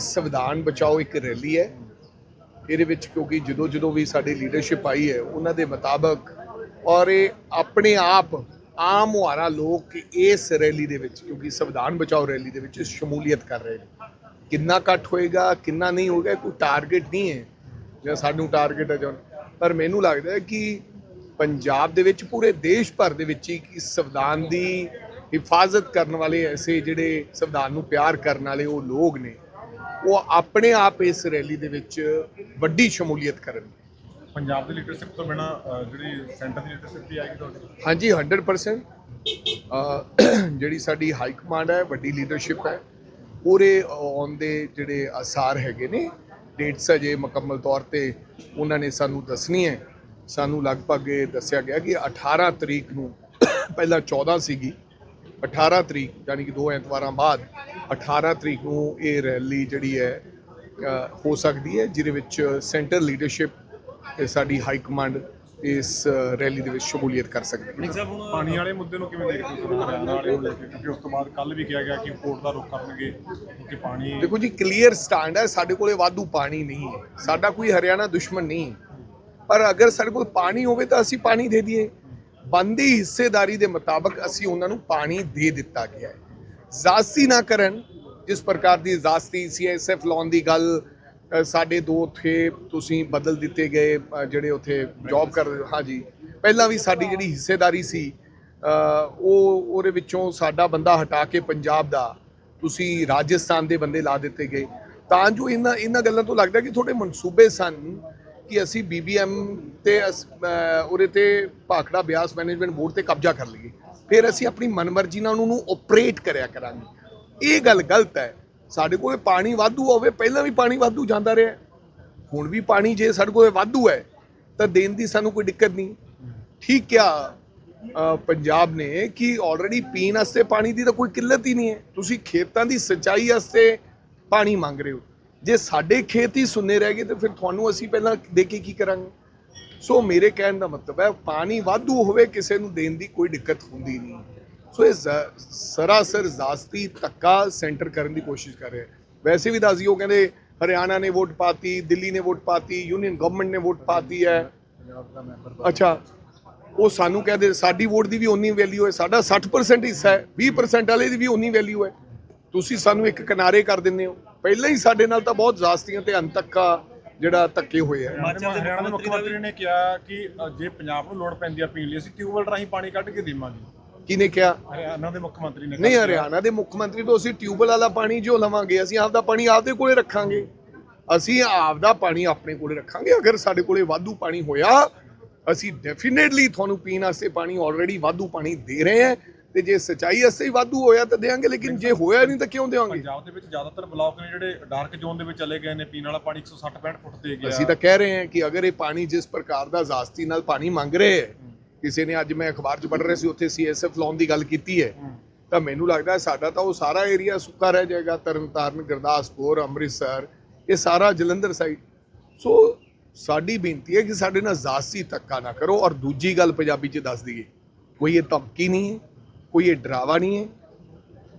ਸੰਵਿਧਾਨ ਬਚਾਓ ਇੱਕ ਰੈਲੀ ਹੈ। ਇਹਦੇ ਵਿੱਚ ਕਿਉਂਕਿ ਜਦੋਂ ਜਦੋਂ ਵੀ ਸਾਡੀ ਲੀਡਰਸ਼ਿਪ ਆਈ ਹੈ, ਉਹਨਾਂ ਦੇ ਮੁਤਾਬਕ ਔਰ ਇਹ ਆਪਣੇ ਆਪ ਆਮ ਮੁਹਾਰਾ ਲੋਕ ਇਸ ਰੈਲੀ ਦੇ ਵਿੱਚ, ਕਿਉਂਕਿ ਸੰਵਿਧਾਨ ਬਚਾਓ ਰੈਲੀ ਦੇ ਵਿੱਚ ਸ਼ਮੂਲੀਅਤ ਕਰ ਰਹੇ ਨੇ। ਕਿੰਨਾ ਇਕੱਠ ਹੋਏਗਾ, ਕਿੰਨਾ ਨਹੀਂ ਹੋਏਗਾ ਕੋਈ ਟਾਰਗੇਟ ਨਹੀਂ ਹੈ। ਜਾਂ ਸਾਨੂੰ ਟਾਰਗੇਟ ਹੈ ਜਾਂ ਪਰ ਮੈਨੂੰ ਲੱਗਦਾ ਹੈ ਕਿ ਪੰਜਾਬ ਦੇ ਵਿੱਚ, ਪੂਰੇ ਦੇਸ਼ ਭਰ ਦੇ ਵਿੱਚ ਹੀ ਕਿ ਸੰਵਿਧਾਨ ਦੀ ਹਿਫਾਜ਼ਤ ਕਰਨ ਵਾਲੇ ਐਸੇ ਜਿਹੜੇ ਸੰਵਿਧਾਨ ਨੂੰ ਪਿਆਰ ਕਰਨ ਵਾਲੇ ਉਹ ਲੋਕ ਨੇ ਉਹ ਆਪਣੇ ਆਪ ਇਸ ਰੈਲੀ ਦੇ ਵਿੱਚ ਵੱਡੀ ਸ਼ਮੂਲੀਅਤ ਕਰਨਗੇ ਪੰਜਾਬ ਦੀ ਲੀਡਰਸ਼ਿਪ ਤੋਂ ਬਿਨਾ ਜਿਹੜੀ ਸੈਂਟਰ ਦੀ ਲੀਡਰਸ਼ਿਪ ਵੀ ਆਏਗੀ ਤੁਹਾਡੀ? ਹਾਂਜੀ 100% ਅਹ ਜਿਹੜੀ ਸਾਡੀ ਹਾਈ ਕਮਾਂਡ ਹੈ ਵੱਡੀ ਲੀਡਰਸ਼ਿਪ ਹੈ। ਪੂਰੇ ਔਨ ਦੇ ਜਿਹੜੇ ਆਸਾਰ ਹੈਗੇ ਨੇ ਡੇਟਸ ਅਜੇ ਮੁਕੰਮਲ ਤੌਰ ਤੇ ਉਹਨਾਂ ਨੇ ਸਾਨੂੰ ਦੱਸਣੀ ਹੈ। ਸਾਨੂੰ ਲਗਭਗ ਇਹ ਦੱਸਿਆ ਗਿਆ ਕਿ 18 ਤਰੀਕ ਨੂੰ ਪਹਿਲਾਂ 14 ਸੀਗੀ। 18 ਤਰੀਕ ਯਾਨੀ ਕਿ ਦੋ ਐਤਵਾਰਾਂ ਬਾਅਦ 18 ਤਰੀਕ ਨੂੰ ਇਹ ਰੈਲੀ ਜਿਹੜੀ ਹੈ ਹੋ ਸਕਦੀ ਹੈ ਜਿਹਦੇ ਵਿੱਚ ਸੈਂਟਰ ਲੀਡਰਸ਼ਿਪ ਸਾਡੀ ਹਾਈ ਕਮਾਂਡ ਇਸ ਰੈਲੀ ਦੇ ਵਿੱਚ ਸ਼ਮੂਲੀਅਤ ਕਰ ਸਕਦੀ ਹੈ। ਪਾਣੀ ਵਾਲੇ ਮੁੱਦੇ ਨੂੰ ਕਿਵੇਂ ਦੇਖਦੇ ਹੋ ਹਰਿਆਣਾ ਵਾਲੇ ਨੂੰ ਲੈ ਕੇ ਕਿਉਂਕਿ ਉਸ ਤੋਂ ਬਾਅਦ ਕੱਲ ਵੀ ਕਿਹਾ ਗਿਆ ਕਿ ਕੋਰਟ ਦਾ ਰੁਖ ਕਰਨਗੇ ਕਿਉਂਕਿ ਪਾਣੀ ਦੇਖੋ ਜੀ ਕਲੀਅਰ ਸਟੈਂਡ ਹੈ ਸਾਡੇ ਕੋਲੇ ਵਾਧੂ ਪਾਣੀ ਨਹੀਂ ਹੈ। ਸਾਡਾ ਕੋਈ ਹਰਿਆਣਾ ਦੁਸ਼ਮਣ ਨਹੀਂ ਪਰ ਅਗਰ ਸਾਡੇ ਕੋਲ ਪਾਣੀ ਹੋਵੇ ਤਾਂ ਅਸੀਂ ਪਾਣੀ ਦੇ ਦਈਏ। ਬੰਦੀ ਹਿੱਸੇਦਾਰੀ ਦੇ ਮੁਤਾਬਕ ਅਸੀਂ ਉਹਨਾਂ ਨੂੰ ਪਾਣੀ ਦੇ ਦਿੱਤਾ ਗਿਆ ਹੈ। ਜ਼ਾਸਤੀ ਨਾ ਕਰਨ, ਜਿਸ ਪ੍ਰਕਾਰ ਦੀ ਜ਼ਾਸਤੀ ਸੀਐਸਐਫ ਲਾਉਣ ਦੀ ਗੱਲ ਸਾਡੇ ਦੋ ਉੱਥੇ ਤੁਸੀਂ ਬਦਲ ਦਿੱਤੇ ਗਏ ਜਿਹੜੇ ਉੱਥੇ ਜੌਬ ਕਰ ਹਾਂਜੀ। ਪਹਿਲਾਂ ਵੀ ਸਾਡੀ ਜਿਹੜੀ ਹਿੱਸੇਦਾਰੀ ਸੀ ਉਹ, ਉਹਦੇ ਵਿੱਚੋਂ ਸਾਡਾ ਬੰਦਾ ਹਟਾ ਕੇ ਪੰਜਾਬ ਦਾ, ਤੁਸੀਂ ਰਾਜਸਥਾਨ ਦੇ ਬੰਦੇ ਲਾ ਦਿੱਤੇ ਗਏ। ਤਾਂ ਜੋ ਇਹਨਾਂ ਇਹਨਾਂ ਗੱਲਾਂ ਤੋਂ ਲੱਗਦਾ ਕਿ ਤੁਹਾਡੇ ਮਨਸੂਬੇ ਸਨ ਕਿ ਅਸੀਂ ਬੀਬੀਐਮ ਤੇ ਅਸ- ਉਹਦੇ ਤੇ ਭਾਖੜਾ ਬਿਆਸ ਮੈਨੇਜਮੈਂਟ ਬੋਰਡ ਤੇ ਕਬਜ਼ਾ ਕਰ ਲਈਏ। ਫਿਰ ਅਸੀਂ ਆਪਣੀ ਮਨਮਰਜ਼ੀ ਨਾਲ ਉਹਨੂੰ ਆਪਰੇਟ ਕਰਿਆ ਕਰਾਂਗੇ। ਇਹ ਗੱਲ ਗਲਤ ਹੈ। ਸਾਡੇ ਕੋਲ ਪਾਣੀ ਵਾਧੂ ਹੋਵੇ, ਪਹਿਲਾਂ ਵੀ ਪਾਣੀ ਵਾਧੂ ਜਾਂਦਾ ਰਿਹਾ। ਹੁਣ ਵੀ ਪਾਣੀ ਜੇ ਸਾਡੇ ਕੋਲ ਵਾਧੂ ਹੈ, ਤਾਂ ਦੇਣ ਦੀ ਸਾਨੂੰ ਕੋਈ ਦਿੱਕਤ ਨਹੀਂ। ਠੀਕ ਕਿਹਾ ਪੰਜਾਬ ਨੇ ਕਿ ਆਲਰੇਡੀ ਪੀਣ ਵਾਸਤੇ ਪਾਣੀ ਦੀ ਤਾਂ ਕੋਈ ਕਿੱਲਤ ਹੀ ਨਹੀਂ ਹੈ। ਤੁਸੀਂ ਖੇਤਾਂ ਦੀ ਸਿੰਚਾਈ ਵਾਸਤੇ ਪਾਣੀ ਮੰਗ ਰਹੇ ਹੋ। ਜੇ ਸਾਡੇ ਖੇਤ ਹੀ ਸੁੰਨੇ ਰਹਿ ਗਏ, ਤਾਂ ਫਿਰ ਤੁਹਾਨੂੰ ਅਸੀਂ ਪਹਿਲਾਂ ਦੇ ਕੇ ਕੀ ਕਰਾਂਗੇ? ਸੋ ਮੇਰੇ ਕਹਿਣ ਦਾ ਮਤਲਬ ਹੈ, ਪਾਣੀ ਵਾਧੂ ਹੋਵੇ, ਕਿਸੇ ਨੂੰ ਦੇਣ ਦੀ ਕੋਈ ਦਿੱਕਤ ਹੁੰਦੀ ਨਹੀਂ। ਸੋ ਇਹ ਜ਼- ਸਰਾਸਰ ਜ਼ਾਸਤੀ ਧੱਕਾ ਸੈਂਟਰ ਕਰਨ ਦੀ ਕੋਸ਼ਿਸ਼ ਕਰ ਰਿਹਾ ਵੈਸੇ ਵੀ ਦੱਸ ਦਿਓ ਕਹਿੰਦੇ, ਹਰਿਆਣਾ ਨੇ ਵੋਟ ਪਾਤੀ, ਦਿੱਲੀ ਨੇ ਵੋਟ ਪਾਤੀ, ਯੂਨੀਅਨ ਗਵਰਨਮੈਂਟ ਨੇ ਵੋਟ ਪਾਤੀ ਹੈ। ਅੱਛਾ, ਉਹ ਸਾਨੂੰ ਕਹਦੇ ਸਾਡੀ ਵੋਟ ਦੀ ਵੀ ਉਨੀ ਵੈਲਿਊ ਹੈ, ਸਾਡਾ 60% ਹਿੱਸਾ ਹੈ 20% ਵਾਲੇ ਦੀ ਵੀ ਉਨੀ ਵੈਲਿਊ ਹੈ। ਤੁਸੀਂ ਸਾਨੂੰ ਇੱਕ ਕਿਨਾਰੇ ਕਰ ਦਿੰਦੇ ਹੋ। ਪਹਿਲਾਂ ਹੀ ਸਾਡੇ ਨਾਲ ਤਾਂ ਬਹੁਤ ਜ਼ਾਸਤੀਆਂ ਤੇ ਅੰਤੱਕਾ ਜਿਹੜਾ ਧੱਕੇ ਹੋਏ ਆ। ਹਰਿਆਣਾ ਦੇ ਮੁੱਖ ਮੰਤਰੀ ਨੇ ਕਿਹਾ ਕਿ ਜੇ ਪੰਜਾਬ ਨੂੰ ਲੋੜ ਪੈਂਦੀ ਆ ਪੀਣ ਲਈ ਅਸੀਂ ਟਿਊਬਵੈਲ ਰਾਹੀਂ ਪਾਣੀ ਕੱਢ ਕੇ ਦੇਵਾਂਗੇ। ਕਿਹਨੇ ਕਿਹਾ? ਹਰਿਆਣਾ ਦੇ ਮੁੱਖ ਮੰਤਰੀ ਨੇ ਨਹੀਂ ਹਰਿਆਣਾ ਦੇ ਮੁੱਖ ਮੰਤਰੀ ਤੋਂ ਅਸੀਂ ਟਿਊਬਲ ਵਾਲਾ ਪਾਣੀ ਜੋ ਲਵਾਂਗੇ ਅਸੀਂ ਆਪਦਾ ਪਾਣੀ ਆਪਦੇ ਕੋਲੇ ਰੱਖਾਂਗੇ। ਅਸੀਂ ਆਪਦਾ ਪਾਣੀ ਆਪਣੇ ਕੋਲੇ ਰੱਖਾਂਗੇ। ਅਗਰ ਸਾਡੇ ਕੋਲੇ ਵਾਧੂ ਪਾਣੀ ਹੋਇਆ ਅਸੀਂ ਡੈਫੀਨੇਟਲੀ ਤੁਹਾਨੂੰ ਪੀਣ ਵਾਸਤੇ ਪਾਣੀ ਆਲਰੇਡੀ ਵਾਧੂ ਪਾਣੀ ਦੇ ਰਹੇ ਹਾਂ। ਤੇ ਜੇ ਸਚਾਈ ਵਾਸਤੇ ਹੀ ਵਾਧੂ ਹੋਇਆ ਤਾਂ ਦੇਵਾਂਗੇ ਲੇਕਿਨ ਜੇ ਹੋਇਆ ਨਹੀਂ ਤਾਂ ਕਿਉਂ ਦੇਵਾਂਗੇ? ਪੰਜਾਬ ਦੇ ਵਿੱਚ ਜ਼ਿਆਦਾਤਰ ਬਲਾਕ ਨੇ ਜਿਹੜੇ ਡਾਰਕ ਜ਼ੋਨ ਦੇ ਵਿੱਚ ਚਲੇ ਗਏ ਨੇ ਪੀਣ ਵਾਲਾ ਪਾਣੀ 160 65 ਫੁੱਟ ਦੇ ਗਿਆ। ਅਸੀਂ ਤਾਂ ਕਹਿ ਰਹੇ ਹਾਂ ਕਿ ਅਗਰ ਇਹ ਪਾਣੀ ਜਿਸ ਪ੍ਰਕਾਰ ਦਾ ਜ਼ਾਸਤੀ ਨਾਲ ਪਾਣੀ ਮੰਗ ਰਹੇ ਹੈ ਕਿਸੇ ਨੇ ਅੱਜ ਮੈਂ ਅਖਬਾਰ 'ਚ ਪੜ੍ਹ ਰਿਹਾ ਸੀ ਉੱਥੇ ਸੀਐਸਐਫ ਲਾਉਣ ਦੀ ਗੱਲ ਕੀਤੀ ਹੈ ਤਾਂ ਮੈਨੂੰ ਲੱਗਦਾ ਸਾਡਾ ਤਾਂ ਉਹ ਸਾਰਾ ਏਰੀਆ ਸੁੱਕਾ ਰਹਿ ਜਾਏਗਾ ਤਰਨਤਾਰਨ ਗੁਰਦਾਸਪੁਰ ਅੰਮ੍ਰਿਤਸਰ ਇਹ ਸਾਰਾ ਜਲੰਧਰ ਸਾਈਡ ਸੋ ਸਾਡੀ ਬੇਨਤੀ ਹੈ ਕਿ ਸਾਡੇ ਨਾਲ ਜ਼ਾਸਤੀ ਧੱਕਾ ਨਾ ਕਰੋ ਔਰ ਦੂਜੀ ਗੱਲ ਪੰਜਾਬੀ 'ਚ ਦੱਸ ਦਈਏ ਕੋਈ ਇਹ ਧਮਕੀ ਨਹੀਂ ਹੈ। ਕੋਈ ਇਹ ਡਰਾਵਾ ਨਹੀਂ ਹੈ।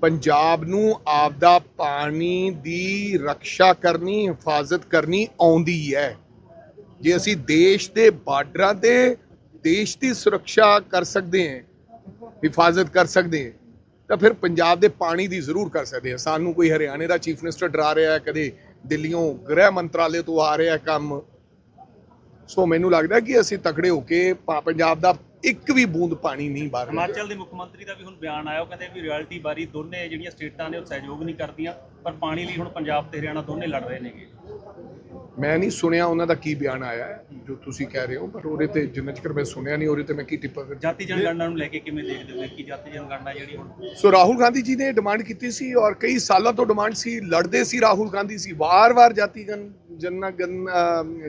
ਪੰਜਾਬ ਨੂੰ ਆਪਦਾ ਪਾਣੀ ਦੀ ਰੱਖਿਆ ਕਰਨੀ, ਹਿਫਾਜ਼ਤ ਕਰਨੀ ਆਉਂਦੀ ਹੈ। ਜੇ ਅਸੀਂ ਦੇਸ਼ ਦੇ ਬਾਰਡਰਾਂ ਤੇ ਦੇਸ਼ ਦੀ ਸੁਰੱਖਿਆ ਕਰ ਸਕਦੇ ਹਾਂ, ਹਿਫਾਜ਼ਤ ਕਰ ਸਕਦੇ ਹਾਂ, ਤਾਂ ਫਿਰ ਪੰਜਾਬ ਦੇ ਪਾਣੀ ਦੀ ਜ਼ਰੂਰ ਕਰ ਸਕਦੇ ਹਾਂ। ਸਾਨੂੰ ਕੋਈ ਹਰਿਆਣੇ ਦਾ ਚੀਫ ਮਿਨਿਸਟਰ ਡਰਾ ਰਿਹਾ ਹੈ, ਕਦੇ ਦਿੱਲੀੋਂ ਗ੍ਰਹਿ ਮੰਤਰਾਲੇ ਤੋਂ ਆ ਰਿਹਾ ਕੰਮ। ਸੋ ਮੈਨੂੰ ਲੱਗਦਾ ਕਿ ਅਸੀਂ ਤਕੜੇ ਹੋ ਕੇ ਪਾ- ਪੰਜਾਬ ਦਾ ਇੱਕ ਵੀ ਬੂੰਦ ਪਾਣੀ ਨਹੀਂ ਬਾਹਰ ਹਿਮਾਚਲ ਦੇ ਮੁੱਖ ਮੰਤਰੀ ਦਾ ਵੀ ਹੁਣ ਬਿਆਨ ਆਇਆ, ਉਹ ਕਹਿੰਦੇ ਵੀ ਰਾਇਲਟੀ ਬਾਰੀ ਦੋਨੇ ਜਿਹੜੀਆਂ ਸਟੇਟਾਂ ਨੇ ਉਹ ਸਹਿਯੋਗ ਨਹੀਂ ਕਰਦੀਆਂ, ਪਰ ਪਾਣੀ ਲਈ ਹੁਣ ਪੰਜਾਬ ਤੇ ਹਰਿਆਣਾ ਦੋਨੇ ਲੜ ਰਹੇ ਨੇਗੇ। ਮੈਂ ਨਹੀਂ ਸੁਣਿਆ ਉਹਨਾਂ ਦਾ ਕੀ ਬਿਆਨ ਆਇਆ ਹੈ, ਜੋ ਤੁਸੀਂ ਕਹਿ ਰਹੇ ਹੋ ਪਰ ਉਹਦੇ ਤੇ ਜਿੰਨਾ ਚਿਰ ਮੈਂ ਸੁਣਿਆ ਨਹੀਂ ਉਹਦੇ ਤੇ ਮੈਂ ਕੀ ਟਿੱਪਾ ਕਰ ਜਾਤੀ ਜਨਗਣਨਾ ਨੂੰ ਲੈ ਕੇ ਕਿਵੇਂ ਦੇਖਦੇ ਹੋ ਕਿ ਜਾਤੀ ਜਨਗਣਨਾ ਜਿਹੜੀ ਹੁਣ ਸੋ ਰਾਹੁਲ ਗਾਂਧੀ ਜੀ ਨੇ ਡਿਮਾਂਡ ਕੀਤੀ ਸੀ ਔਰ ਕਈ ਸਾਲਾਂ ਤੋਂ ਡਿਮਾਂਡ ਸੀ ਲੜਦੇ ਸੀ ਰਾਹੁਲ ਗਾਂਧੀ ਸੀ ਵਾਰ-ਵਾਰ ਜਾਤੀ ਜਨ ਜਨਗਣ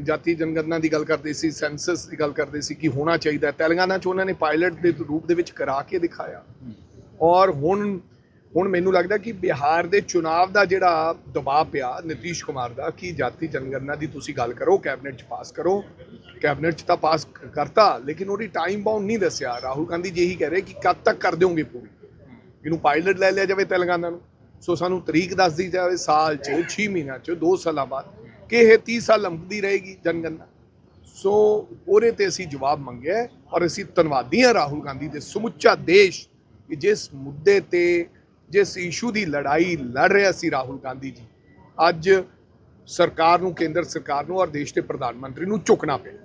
ਜਾਤੀ ਜਨਗਣਨਾ ਦੀ ਗੱਲ ਕਰਦੇ ਸੀ ਸੈਂਸਸ ਦੀ ਗੱਲ ਕਰਦੇ ਸੀ ਕਿ ਹੋਣਾ ਚਾਹੀਦਾ ਹੈ। ਤੇਲੰਗਾਨਾ ਚ ਉਹਨਾਂ ਨੇ ਪਾਇਲਟ ਦੇ ਰੂਪ ਦੇ ਵਿੱਚ ਕਰਾ ਕੇ ਦਿਖਾਇਆ। ਔਰ ਹੁਣ ਹੁਣ ਮੈਨੂੰ ਲੱਗਦਾ ਕਿ ਬਿਹਾਰ ਦੇ ਚੁਣਾਵ ਦਾ ਜਿਹੜਾ ਦਬਾਅ ਪਿਆ ਨਿਤੀਸ਼ ਕੁਮਾਰ ਦਾ, ਕਿ ਜਾਤੀ ਜਨਗਣਨਾ ਦੀ ਤੁਸੀਂ ਗੱਲ ਕਰੋ, ਕੈਬਨਿਟ ਚ ਪਾਸ ਕਰੋ। ਕੈਬਨਿਟ ਚ ਤਾਂ ਪਾਸ ਕਰਤਾ, ਲੇਕਿਨ ਉਹਦੀ ਟਾਈਮ ਬਾਉਂਡ ਨਹੀਂ ਦੱਸਿਆ। ਰਾਹੁਲ ਗਾਂਧੀ ਜੀ ਇਹੀ ਕਹਿ ਰਹੇ ਕਿ ਕਦ ਤੱਕ ਕਰ ਦਿਓਗੇ ਪੂਰੀ? ਇਹਨੂੰ ਪਾਇਲਟ ਲੈ ਲਿਆ ਜਾਵੇ ਤੇਲੰਗਾਨਾ ਨੂੰ। ਸੋ ਸਾਨੂੰ ਤਰੀਕ ਦੱਸਦੀ ਜਾਵੇ, ਸਾਲ 'ਚ 6 ਮਹੀਨਿਆਂ 'ਚ 2 ਸਾਲਾਂ ਬਾਅਦ। ਕਿ ਇਹ 30 ਸਾਲ ਲੰਘਦੀ ਰਹੇਗੀ ਜਨਗਣਨਾ? ਸੋ ਉਹਦੇ ਤੇ ਅਸੀਂ ਜਵਾਬ ਮੰਗਿਆ ਔਰ ਅਸੀਂ ਧੰਨਵਾਦੀ ਹਾਂ ਰਾਹੁਲ ਗਾਂਧੀ ਦੇ ਸਮੁੱਚਾ ਦੇਸ਼ ਕਿ ਜਿਸ ਮੁੱਦੇ ਤੇ ਜਿਸ ਇਸ਼ੂ ਦੀ ਲੜਾਈ ਲੜ ਰਿਹਾ ਸੀ ਰਾਹੁਲ ਗਾਂਧੀ ਜੀ, ਅੱਜ ਸਰਕਾਰ ਨੂੰ, ਕੇਂਦਰ ਸਰਕਾਰ ਨੂੰ ਔਰ ਦੇਸ਼ ਦੇ ਪ੍ਰਧਾਨ ਮੰਤਰੀ ਨੂੰ ਝੁਕਣਾ ਪਿਆ।